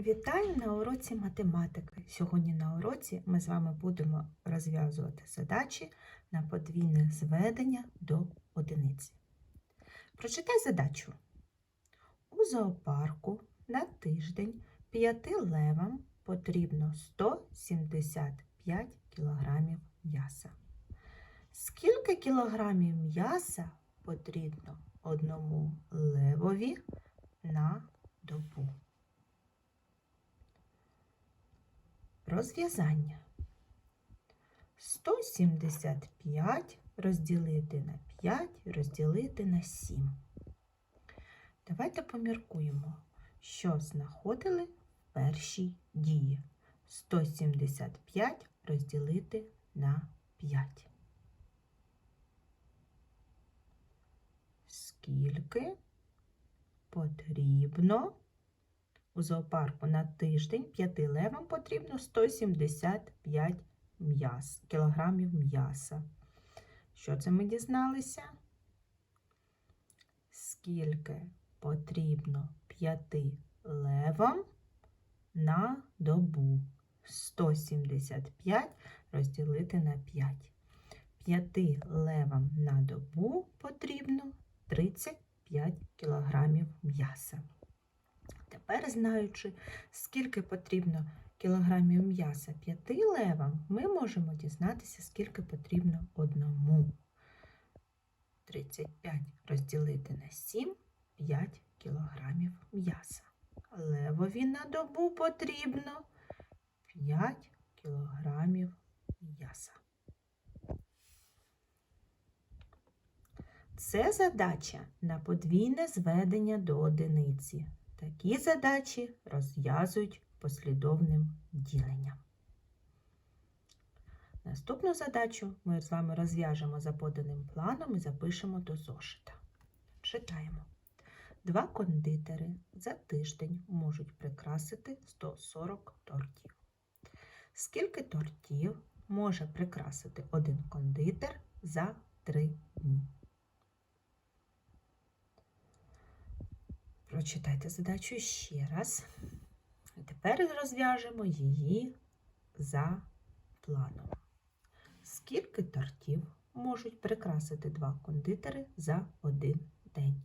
Вітаю на уроці математики. Сьогодні на уроці ми з вами будемо розв'язувати задачі на подвійне зведення до одиниці. Прочитай задачу. У зоопарку на тиждень п'яти левам потрібно 175 кілограмів м'яса. Скільки кілограмів м'яса потрібно одному левові на добу? Розв'язання. 175 розділити на 5 розділити на 7. Давайте поміркуємо, що знаходили в першій дії. 175 розділити на 5. Скільки потрібно у зоопарку на тиждень п'яти левам потрібно 175 м'яс, кілограмів м'яса. Що це ми дізналися? Скільки потрібно п'яти левам на добу? 175 розділити на 5. П'яти левам на добу потрібно 35 кілограмів м'яса. Тепер, знаючи, скільки потрібно кілограмів м'яса п'яти левам, ми можемо дізнатися, скільки потрібно одному. 35 розділити на 7 5 кілограмів м'яса. Левові на добу потрібно 5 кілограмів м'яса. Це задача на подвійне зведення до одиниці. Такі задачі розв'язують послідовним діленням. Наступну задачу ми з вами розв'яжемо за поданим планом і запишемо до зошита. Читаємо. Два кондитери за тиждень можуть прикрасити 140 тортів. Скільки тортів може прикрасити один кондитер за три дні? Прочитайте задачу ще раз. І тепер розв'яжемо її за планом. Скільки тортів можуть прикрасити два кондитери за один день?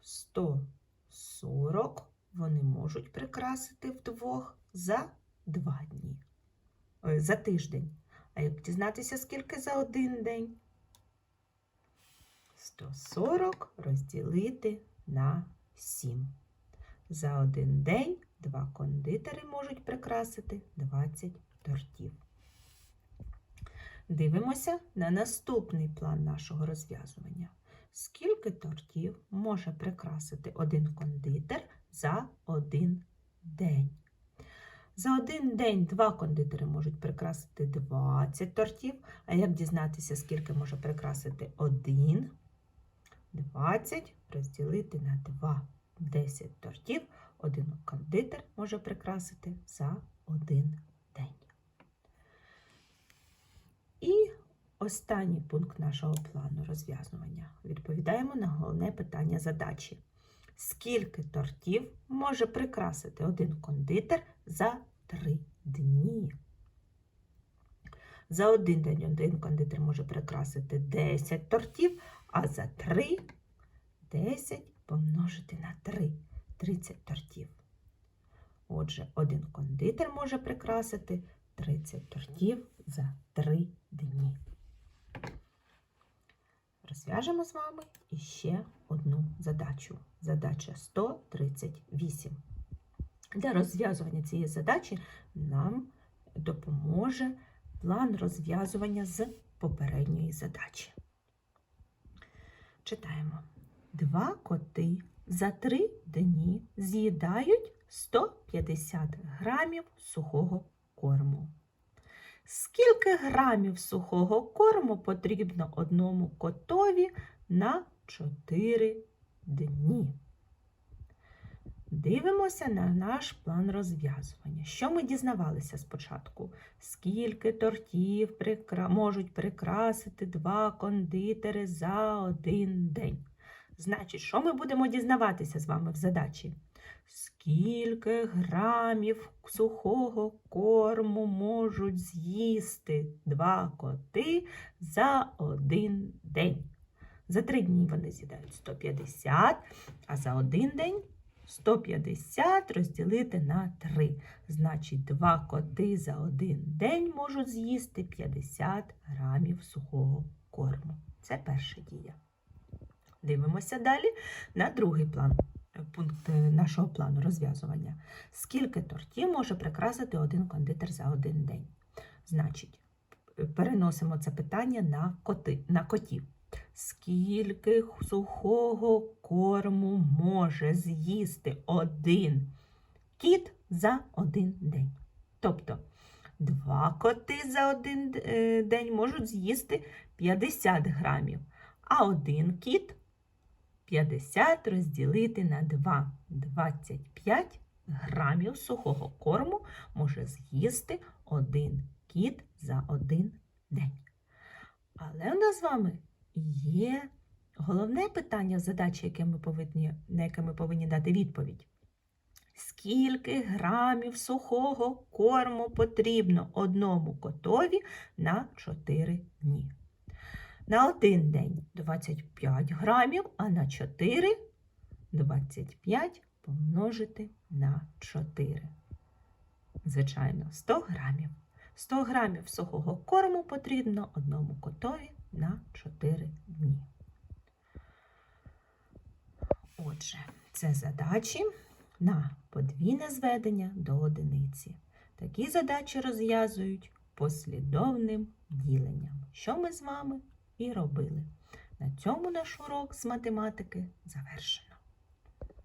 140 вони можуть прикрасити вдвох за два дні. Ой, за тиждень. А як дізнатися, скільки за один день? 140 розділити на 7. За один день два кондитери можуть прикрасити 20 тортів. Дивимося на наступний план нашого розв'язування. Скільки тортів може прикрасити один кондитер за один день? За один день два кондитери можуть прикрасити 20 тортів. А як дізнатися, скільки може прикрасити один? 20 розділити на 2. 10 тортів один кондитер може прикрасити за один день. І останній пункт нашого плану розв'язування. Відповідаємо на головне питання задачі. Скільки тортів може прикрасити один кондитер за 3 дні? За один день один кондитер може прикрасити 10 тортів, а за 3 10 помножити на 3 30 тортів. Отже, один кондитер може прикрасити 30 тортів за 3 дні. Розв'яжемо з вами іще одну задачу. Задача 138. Для розв'язування цієї задачі нам допоможе план розв'язування з попередньої задачі. Читаємо. Два коти за три дні з'їдають 150 грамів сухого корму. Скільки грамів сухого корму потрібно одному котові на 4 дні? Дивимося на наш план розв'язування. Що ми дізнавалися спочатку? Скільки тортів прикра... можуть прикрасити два кондитери за один день? Значить, що ми будемо дізнаватися з вами в задачі? Скільки грамів сухого корму можуть з'їсти два коти за один день? За три дні вони з'їдають 150, а за один день 150 розділити на 3. Значить, два коти за один день можуть з'їсти 50 грамів сухого корму. Це перша дія. Дивимося далі на другий план, пункт е, нашого плану розв'язування. Скільки тортів може прикрасити один кондитер за один день? Значить, переносимо це питання на, коти, на котів. Скільки сухого корму може з'їсти один кіт за один день? Тобто, два коти за один е, день можуть з'їсти 50 грамів, а один кіт 50 розділити на 2. 25 грамів сухого корму може з'їсти один кіт за один день. Але у нас з вами є головне питання задачі, яке ми повинні, на яке ми повинні дати відповідь. Скільки грамів сухого корму потрібно одному котові на 4 дні? На один день 25 грамів, а на 4 25 помножити на 4. Звичайно, 100 грамів. 100 грамів сухого корму потрібно одному котові на 4 дні. Отже, це задачі на подвійне зведення до одиниці. Такі задачі розв'язують послідовним діленням, що ми з вами і робили. На цьому наш урок з математики завершено.